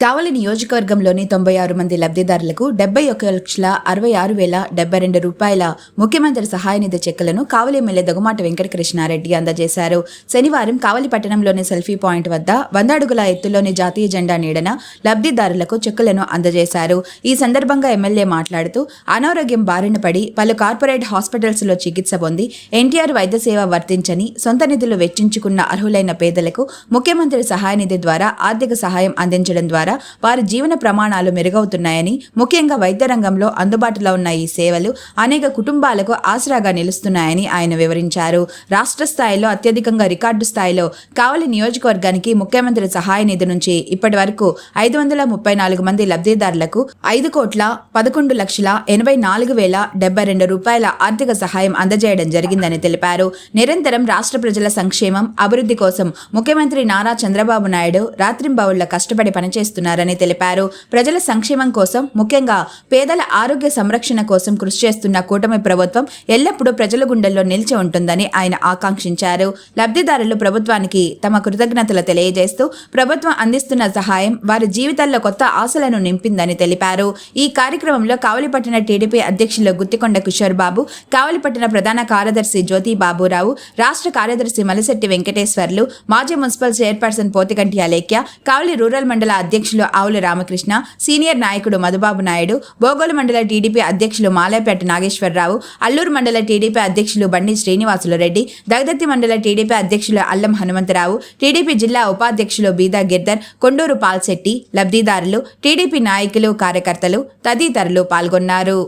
కావలి నియోజకవర్గంలోని తొంభై ఆరు మంది లబ్ధిదారులకు డెబ్బై ఒక లక్షల అరవై ఆరు వేల డెబ్బై రెండు రూపాయల ముఖ్యమంత్రి సహాయ నిధి చెక్కులను కావలి ఎమ్మెల్యే దగుమాట వెంకటకృష్ణారెడ్డి అందజేశారు. శనివారం కావలి పట్టణంలోని సెల్ఫీ పాయింట్ వద్ద వంద అడుగుల ఎత్తులోని జాతీయ జెండా నీడన లబ్ధిదారులకు చెక్కులను అందజేశారు. ఈ సందర్భంగా ఎమ్మెల్యే మాట్లాడుతూ అనారోగ్యం బారిన పడి పలు కార్పొరేట్ హాస్పిటల్స్లో చికిత్స పొంది ఎన్టీఆర్ వైద్య సేవ వర్తించని సొంత నిధులు వెచ్చించుకున్న అర్హులైన పేదలకు ముఖ్యమంత్రి సహాయ నిధి ద్వారా ఆర్థిక సహాయం అందించడం ద్వారా వారి జీవన ప్రమాణాలు మెరుగవుతున్నాయని ముఖ్యంగా వైద్య రంగంలో అందుబాటులో ఉన్న ఈ సేవలు అనేక కుటుంబాలకు ఆసరాగా నిలుస్తున్నాయని ఆయన వివరించారు. రాష్ట్ర స్థాయిలో అత్యధికంగా రికార్డు స్థాయిలో కావలి నియోజకవర్గానికి ముఖ్యమంత్రి సహాయ నిధి నుంచి ఇప్పటి వరకు ఐదు వందల ముప్పై నాలుగు మంది లబ్ధిదారులకు ఐదు కోట్ల పదకొండు లక్షల ఎనభై నాలుగు వేల డెబ్బై రెండు రూపాయల ఆర్థిక సహాయం అందజేయడం జరిగిందని తెలిపారు. నిరంతరం రాష్ట్ర ప్రజల సంక్షేమం అభివృద్ధి కోసం ముఖ్యమంత్రి నారా చంద్రబాబు నాయుడు రాత్రింబవళ్ళ కష్టపడి చేస్తున్నారని తెలిపారు. ప్రజల సంక్షేమం కోసం ముఖ్యంగా పేదల ఆరోగ్య సంరక్షణ కోసం కృషి చేస్తున్న కూటమి ప్రభుత్వం ఎల్లప్పుడూ ప్రజల గుండెల్లో నిలిచి ఉంటుందని ఆయన ఆకాంక్షించారు. లబ్ధిదారులు ప్రభుత్వానికి తమ కృతజ్ఞతలు తెలియజేస్తూ ప్రభుత్వం అందిస్తున్న సహాయం వారి జీవితాల్లో కొత్త ఆశలను నింపిందని తెలిపారు. ఈ కార్యక్రమంలో కావలిపట్టణ టీడీపీ అధ్యక్షులు గుత్తికొండ కిషోర్ బాబు కావలిపట్టణ ప్రధాన కార్యదర్శి జ్యోతి బాబురావు రాష్ట్ర కార్యదర్శి మలిశెట్టి వెంకటేశ్వర్లు మాజీ municipal chairperson Pothikanti Alekhya Kavali rural మండల అధ్యక్ష అధ్యక్షులు ఆవుల రామకృష్ణ సీనియర్ నాయకుడు మధుబాబు నాయుడు బోగోలు మండల టీడీపీ అధ్యక్షులు మాలేపేట నాగేశ్వరరావు అల్లూరు మండల టీడీపీ అధ్యక్షులు బండి శ్రీనివాసులు రెడ్డి దగదత్తి మండల టీడీపీ అధ్యక్షులు అల్లం హనుమంతరావు టీడీపీ జిల్లా ఉపాధ్యక్షులు బీదా గిర్దర్ కొండూరు పాల్శెట్టి లబ్ధిదారులు టీడీపీ నాయకులు కార్యకర్తలు తదితరులు పాల్గొన్నారు.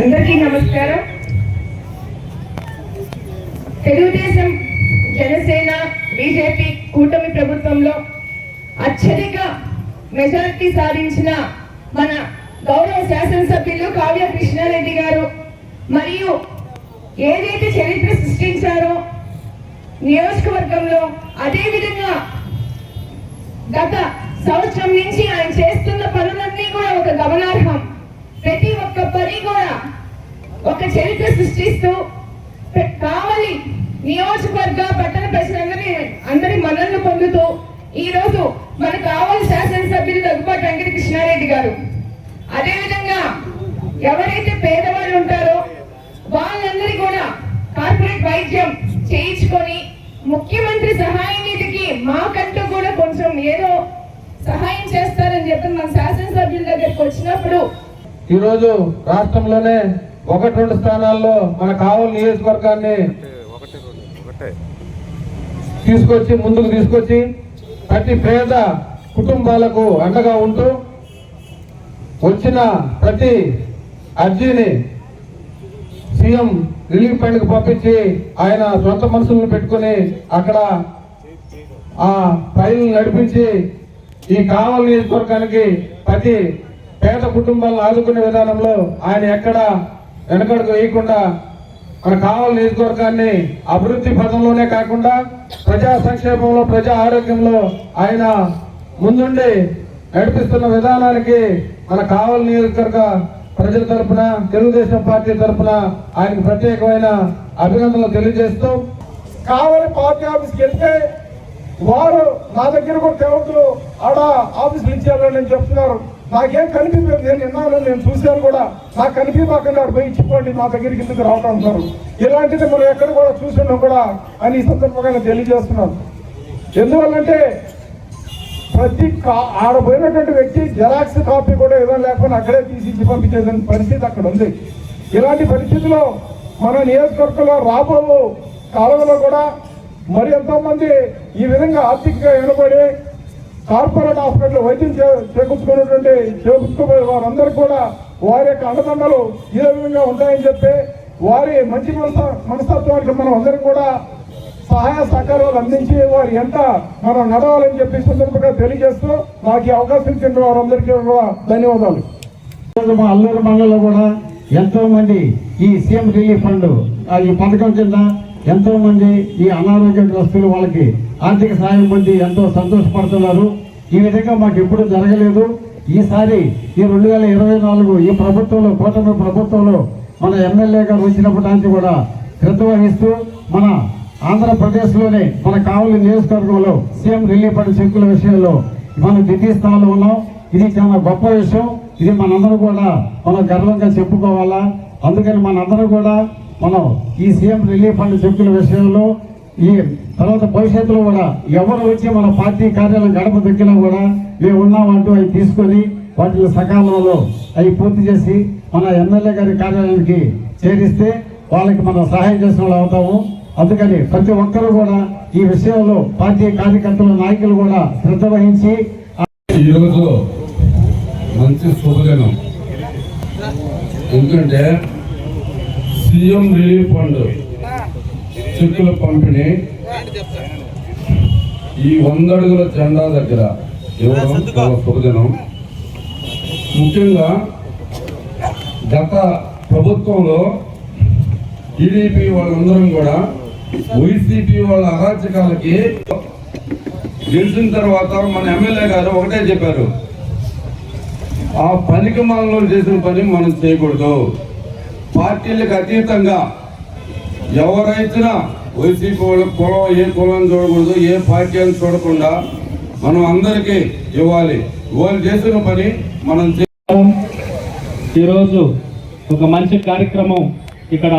అందరికీ నమస్కారం. తెలుగుదేశం జనసేన బీజేపీ కూటమి ప్రభుత్వంలో అత్యధిక మెజారిటీ సాధించిన మన గౌరవ శాసనసభ్యులు కావ్య కృష్ణారెడ్డి గారు. మరియు ఏదైతే చరిత్ర సృష్టించారో నియోజకవర్గంలో అదేవిధంగా గత సంవత్సరం నుంచి ఆయన చేస్తున్న పనులన్నీ కూడా ఒక గమనార్హం. ప్రతి ఒక్క పని కూడా ఒక చరిత్ర సృష్టిస్తూ కావాలి నియోజకవర్గ పట్టణ ప్రజలందరి అందరి మనల్ని పొందుతూ ఈ రోజు మనకు కావలి శాసనసభ్యులు దగ్గుబాటి వెంకట కృష్ణారెడ్డి గారు. అదేవిధంగా ఎవరైతే పేదవాళ్ళు ఉంటారో వాళ్ళందరి కూడా కార్పొరేట్ వైద్యం చేయించుకొని ముఖ్యమంత్రి సహాయ నిధికి మాకంటూ కూడా కొంచెం ఏదో సహాయం చేస్తారని చెప్పి మన శాసనసభ్యుల దగ్గరికి వచ్చినప్పుడు ఈరోజు రాష్ట్రంలోనే ఒకటి రెండు స్థానాల్లో మన కావలి నియోజకవర్గాన్ని తీసుకొచ్చి ముందుకు తీసుకొచ్చి ప్రతి పేద కుటుంబాలకు అండగా ఉంటూ వచ్చిన ప్రతి అర్జీని సీఎం రిలీఫ్ ఫండ్కి పంపించి ఆయన సొంత మనుషులను పెట్టుకొని అక్కడ ఆ ఫైల్ని నడిపించి ఈ కావల నియోజకవర్గానికి ప్రతి పేద కుటుంబాలను ఆదుకునే విధానంలో ఆయన ఎక్కడ వెనకడుగు వేయకుండా మన కావలి నియోజకవర్గాన్ని అభివృద్ధి పథంలోనే కాకుండా ప్రజా సంక్షేమంలో ప్రజా ఆరోగ్యంలో ఆయన ముందుండి నడిపిస్తున్న విధానానికి మన కావలి నియోజకవర్గ ప్రజల తరపున తెలుగుదేశం పార్టీ తరపున ఆయనకు ప్రత్యేకమైన అభినందనలు తెలియజేస్తూ కావలి పార్టీ ఆఫీస్కి వెళ్తే వారు నా దగ్గర కూడా తెలవద్దు ఆడ ఆఫీస్ నుంచి చెప్తున్నారు. నాకేం కనిపించలేదు నేను విన్నాను నేను చూశాను కూడా. నాకు కనిపించకుండా ఆడ పోయి ఇచ్చిపోండి మా దగ్గరికి ఎందుకు రావడం అంటారు. ఇలాంటిది మనం ఎక్కడ కూడా చూసున్నాం కూడా అని ఈ సందర్భంగా తెలియజేస్తున్నాను. ఎందువల్లంటే ప్రతి కా- వ్యక్తి జెరాక్స్ కాపీ కూడా ఏదో లేకుండా అక్కడే తీసి ఇచ్చి పంపించేసిన పరిస్థితి అక్కడ ఉంది. ఇలాంటి పరిస్థితిలో మన నియోజకవర్గంలో రాబో కాలంలో కూడా మరి ఎంతోమంది ఈ విధంగా ఆర్థికంగా వెనుబడి కార్పొరేట్ హాస్పిటల్ వైద్యం చేకూర్చుకున్నటువంటి చేకూర్చుకునే వారందరూ కూడా వారి యొక్క అండదండలు ఇదే విధంగా ఉంటాయని చెప్పి వారి మంచి మనస మనస్తత్వానికి మనం అందరం కూడా సహాయ సహకారాలు అందించి వారి ఎంత మనం నడవాలని చెప్పి సందర్భంగా తెలియజేస్తూ నాకు ఈ అవకాశం ఇచ్చిన వారందరికీ కూడా ధన్యవాదాలు. మా అల్లూరు మండలంలో కూడా ఎంతో మంది ఈ సీఎం రిలీఫ్ ఫండ్ ఆ ఈ పథకం కింద ఎంతో మంది ఈ అనారోగ్యగ్రస్తులు వాళ్ళకి ఆర్థిక సాయం పొంది ఎంతో సంతోషపడుతున్నారు. ఈ విధంగా మాకు ఎప్పుడు జరగలేదు. ఈసారి ఈ రెండు వేల ఇరవై నాలుగు ఈ ప్రభుత్వంలో కూటమి ప్రభుత్వంలో మన ఎమ్మెల్యే గారు వచ్చినప్పటి నుంచి కూడా శ్రద్ధ వహిస్తూ మన ఆంధ్రప్రదేశ్లోనే మన కావలి నియోజకవర్గంలో సీఎం రిలీఫ్ అండ్ చెక్కుల విషయంలో మనం ద్వితీయ స్థానంలో ఉన్నాం. ఇది చాలా గొప్ప విషయం. ఇది మనందరూ కూడా మనం గర్వంగా చెప్పుకోవాలా. అందుకని మనందరూ కూడా మనం ఈ సీఎం రిలీఫ్ అండ్ చెక్కుల విషయంలో ఈ తర్వాత భవిష్యత్తులో కూడా ఎవరు వచ్చి మన పార్టీ కార్యాలయం గడప దక్కినా కూడా మేము ఉన్నామంటూ అవి తీసుకొని వాటిని సకాలంలో అవి పూర్తి చేసి మన ఎమ్మెల్యే గారి కార్యాలయానికి చేరిస్తే వాళ్ళకి మనం సహాయం చేసిన వాళ్ళు అవుతాము. అందుకని ప్రతి ఒక్కరూ కూడా ఈ విషయంలో పార్టీ కార్యకర్తలు నాయకులు కూడా శ్రద్ధ వహించి ఈరోజు మంచి శుభదినం. ఎందుకంటే సీఎం రిలీఫ్ ఫండ్ చిక్కుల పంపిణీ. ఈ వంద అడుగుల జెండా దగ్గర ఇవ్వడం చాలా ముఖ్యంగా గత ప్రభుత్వంలో టీడీపీ వాళ్ళందరం కూడా వైసీపీ వాళ్ళ అరాచకాలకి గెలిచిన తర్వాత మన ఎమ్మెల్యే గారు ఒకటే చెప్పారు. ఆ పనికి మనలో చేసిన పని మనం చేయకూడదు. పార్టీలకు అతీతంగా ఎవరైతే వైసీపీ వాళ్ళ కులం ఏ కులం చూడకూడదు ఏ పార్టీ అని చూడకుండా మనం అందరికీ ఇవ్వాలి. వాళ్ళు చేసిన పని మనం ఈరోజు ఒక మంచి కార్యక్రమం ఇక్కడ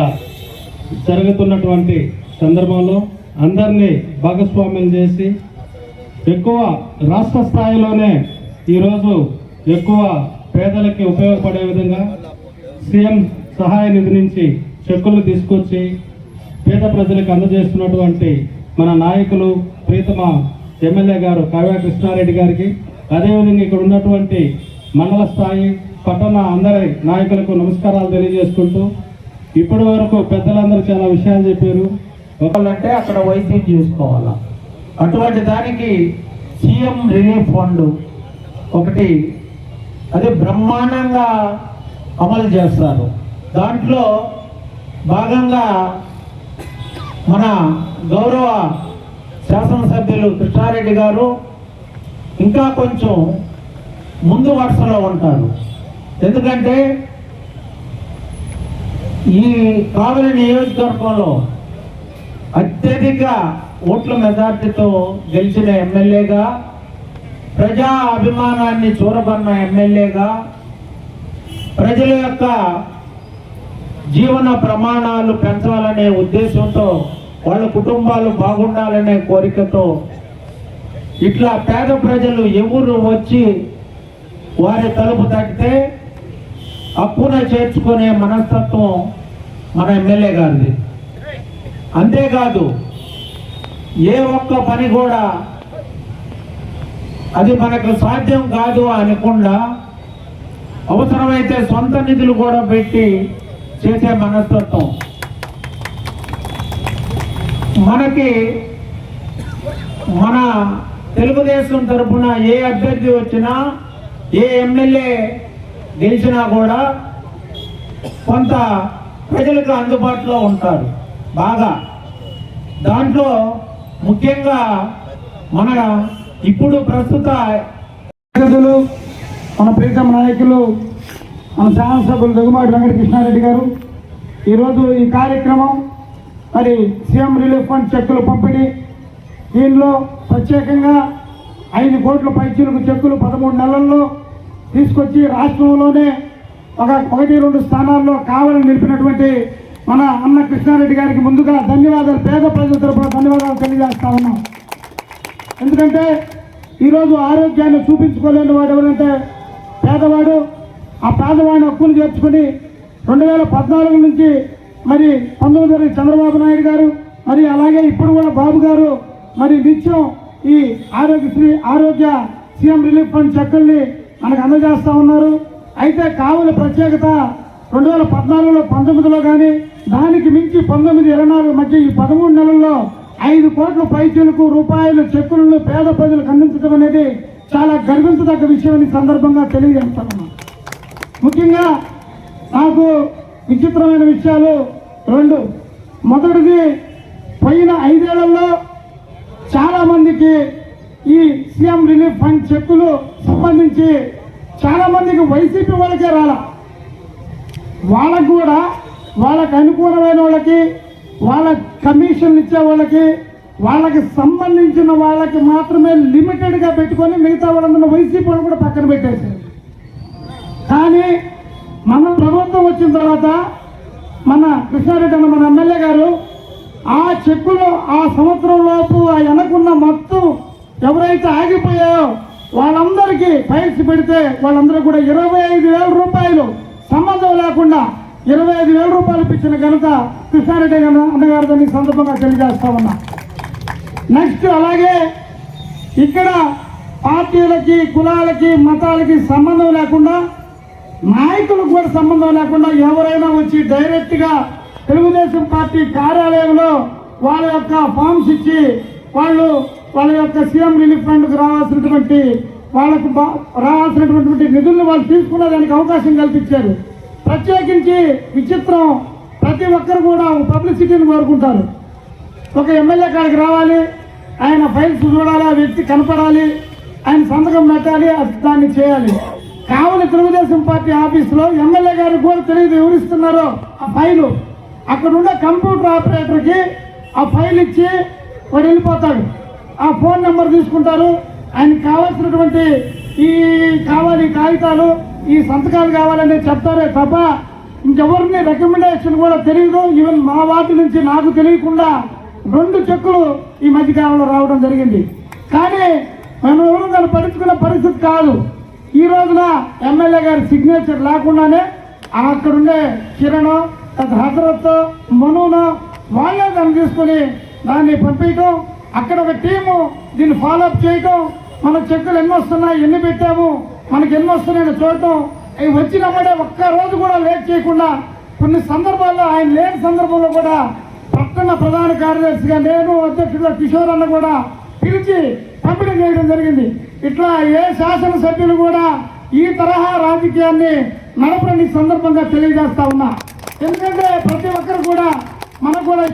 జరుగుతున్నటువంటి సందర్భంలో అందరినీ భాగస్వామ్యం చేసి ఎక్కువ రాష్ట్ర స్థాయిలోనే ఈరోజు ఎక్కువ పేదలకి ఉపయోగపడే విధంగా సీఎం సహాయ నిధి నుంచి చెక్కులు తీసుకొచ్చి పేద ప్రజలకు అందజేస్తున్నటువంటి మన నాయకులు ప్రీతమ ఎమ్మెల్యే గారు కావ్య కృష్ణారెడ్డి గారికి. అదేవిధంగా ఇక్కడ ఉన్నటువంటి మండల స్థాయి పట్టణ అందరి నాయకులకు నమస్కారాలు తెలియజేసుకుంటూ ఇప్పటి వరకు పెద్దలందరూ చాలా విషయాలు చెప్పారు. ఒకళ్ళంటే అక్కడ వైద్యం చేసుకోవాలా? అటువంటి దానికి సీఎం రిలీఫ్ ఫండ్ ఒకటి అది బ్రహ్మాండంగా అమలు చేస్తారు. దాంట్లో భాగంగా మన గౌరవ శాసనసభ్యులు కృష్ణారెడ్డి గారు ఇంకా కొంచెం ముందు వరుసలో ఉంటారు. ఎందుకంటే ఈ కావలి నియోజకవర్గంలో అత్యధిక ఓట్ల మెజార్టీతో గెలిచిన ఎమ్మెల్యేగా ప్రజా అభిమానాన్ని చూరబన్న ఎమ్మెల్యేగా ప్రజల యొక్క జీవన ప్రమాణాలు పెంచాలనే ఉద్దేశంతో వాళ్ళ కుటుంబాలు బాగుండాలనే కోరికతో ఇట్లా పేద ప్రజలు ఎవరు వచ్చి వారి తలుపు తట్టితే అప్పున చేర్చుకునే మనస్తత్వం మన ఎమ్మెల్యే గారిది. అంతేకాదు ఏ ఒక్క పని కూడా అది మనకు సాధ్యం కాదు అనకుండా అవసరమైతే సొంత నిధులు కూడా పెట్టి చేసే మనస్తత్వం. మనకి మన తెలుగుదేశం తరఫున ఏ అభ్యర్థి వచ్చినా ఏ ఎమ్మెల్యే గెలిచినా కూడా కొంత ప్రజలకు అందుబాటులో ఉంటారు. బాగా. దాంట్లో ముఖ్యంగా మన ఇప్పుడు ప్రస్తుత అతిథులు మన ప్రీతమ నాయకులు మన శాసనసభ్యులు దగ్గుమాటి వెంకటకృష్ణారెడ్డి గారు. ఈరోజు ఈ కార్యక్రమం మరి సీఎం రిలీఫ్ ఫండ్ చెక్కులు పంపిణీ. దీనిలో ప్రత్యేకంగా ఐదు కోట్ల పైచీలకు చెక్కులు పదమూడు నెలల్లో తీసుకొచ్చి రాష్ట్రంలోనే ఒక ఒకటి రెండు స్థానాల్లో కావాలని నిలిపినటువంటి మన అన్న కృష్ణారెడ్డి గారికి ముందుగా ధన్యవాదాలు. పేద ప్రజల తరపున ధన్యవాదాలు తెలియజేస్తా ఉన్నాం. ఎందుకంటే ఈరోజు ఆరోగ్యాన్ని చూపించుకోలేని వాడు ఎవరంటే పేదవాడు. ఆ పేదవాడిని హక్కులు చేర్చుకుని రెండు వేల పద్నాలుగు నుంచి మరి పంతొమ్మిది చంద్రబాబు నాయుడు గారు మరి అలాగే ఇప్పుడు కూడా బాబు గారు మరి నిత్యం ఈ ఆరోగ్యశ్రీ ఆరోగ్య సీఎం రిలీఫ్ ఫండ్ చెక్కుల్ని మనకు అందజేస్తూ ఉన్నారు. అయితే కావుల ప్రత్యేకత రెండు వేల పద్నాలుగులో పంతొమ్మిదిలో కానీ దానికి మించి పంతొమ్మిది ఇరవై నాలుగు మధ్య ఈ పదమూడు నెలల్లో ఐదు కోట్ల పైచీలకు రూపాయలు చెక్కులను పేద ప్రజలకు అందించడం అనేది చాలా గర్వించదగ్గ విషయం ఈ సందర్భంగా తెలియజేస్తాను ముఖ్యంగా నాకు విచిత్రమైన విషయాలు. రెండు మొదటిది పోయిన ఐదేళ్ళలో చాలామందికి ఈ సీఎం రిలీఫ్ ఫండ్ చెక్కులు సంబంధించి చాలామందికి వైసీపీ వాళ్ళకే రాల. వాళ్ళకు కూడా వాళ్ళకి అనుకూలమైన వాళ్ళకి వాళ్ళ కమిషన్ ఇచ్చే వాళ్ళకి వాళ్ళకి సంబంధించిన వాళ్ళకి మాత్రమే లిమిటెడ్గా పెట్టుకొని మిగతా వాళ్ళందరూ వైసీపీ వాళ్ళు కూడా పక్కన పెట్టేశారు. కానీ మన ప్రభుత్వం వచ్చిన తర్వాత మన కృష్ణారెడ్డి అన్న మన ఎమ్మెల్యే గారు ఆ చెక్కులు ఆ సంవత్సరం లోపు ఆ వెనకున్న మొత్తం ఎవరైతే ఆగిపోయాయో వాళ్ళందరికీ ఫైల్స్ పెడితే వాళ్ళందరూ కూడా ఇరవై ఐదు వేల రూపాయలు సంబంధం లేకుండా ఇరవై ఐదు వేల రూపాయలు ఇచ్చిన ఘనత కృష్ణారెడ్డి అన్నగారితో ఈ సందర్భంగా తెలియజేస్తా ఉన్నా. నెక్స్ట్ అలాగే ఇక్కడ పార్టీలకి కులాలకి మతాలకి సంబంధం లేకుండా నాయకులకు కూడా సంబంధం లేకుండా ఎవరైనా వచ్చి డైరెక్ట్గా తెలుగుదేశం పార్టీ కార్యాలయంలో వాళ్ళ యొక్క ఫామ్స్ ఇచ్చి వాళ్ళు వాళ్ళ యొక్క సీఎం రిలీఫ్ ఫండ్కి రావాల్సినటువంటి వాళ్ళకు రావాల్సినటువంటి నిధులను వాళ్ళు తీసుకునే దానికి అవకాశం కల్పించారు. ప్రత్యేకించి విచిత్రం ప్రతి ఒక్కరు కూడా పబ్లిసిటీని కోరుకుంటారు. ఒక ఎమ్మెల్యే కాడికి రావాలి ఆయన ఫైల్స్ చూడాలి ఆ వ్యక్తి కనపడాలి ఆయన సంతకం పెట్టాలి అది దాన్ని చేయాలి. కావలి తెలుగుదేశం పార్టీ ఆఫీసులో ఎమ్మెల్యే గారు కూడా తెలియదు వివరిస్తున్నారో ఆ ఫైలు. అక్కడ ఉండే కంప్యూటర్ ఆపరేటర్కి ఆ ఫైల్ ఇచ్చి వాడు వెళ్ళిపోతాడు. ఆ ఫోన్ నెంబర్ తీసుకుంటారు. ఆయనకి కావాల్సినటువంటి ఈ కావాలి కాగితాలు ఈ సంతకాలు కావాలని చెప్తారే తప్ప ఇంకెవరిని రికమెండేషన్ కూడా తెలియదు. ఈవెన్ మా వార్డు నుంచి నాకు తెలియకుండా రెండు చెక్కులు ఈ మధ్యకాలంలో రావడం జరిగింది. కానీ మనం ఎవరు దాన్ని పడుచుకునే పరిస్థితి కాదు. ఈ రోజున ఎమ్మెల్యే గారి సిగ్నేచర్ లేకుండానే అక్కడుండే కిరణ్ హజరత్ మనును వాళ్ళే దాన్ని తీసుకుని దాన్ని పంపించడం అక్కడ ఒక టీము దీన్ని ఫాలోఅప్ చేయటం మన చెక్కులు ఎన్ని వస్తున్నాయి ఎన్ని పెట్టాము మనకి ఎన్ని వస్తున్నాయని చూడటం అవి వచ్చినప్పుడే ఒక్క రోజు కూడా లేట్ చేయకుండా కొన్ని సందర్భాల్లో ఆయన లేని సందర్భంలో కూడా పట్టణ ప్రధాన కార్యదర్శిగా నేను అధ్యక్షుడు కిషోర్ అన్న కూడా పిలిచి పంపిణీ చేయడం జరిగింది. ఇట్లా ఏ శాసనసభ్యులు కూడా ఈ తరహా రాజకీయాన్ని నడపని సందర్భంగా తెలియజేస్తా ఉన్నా. ఎందుకంటే ప్రతి ఒక్కరు కూడా మనకు కూడా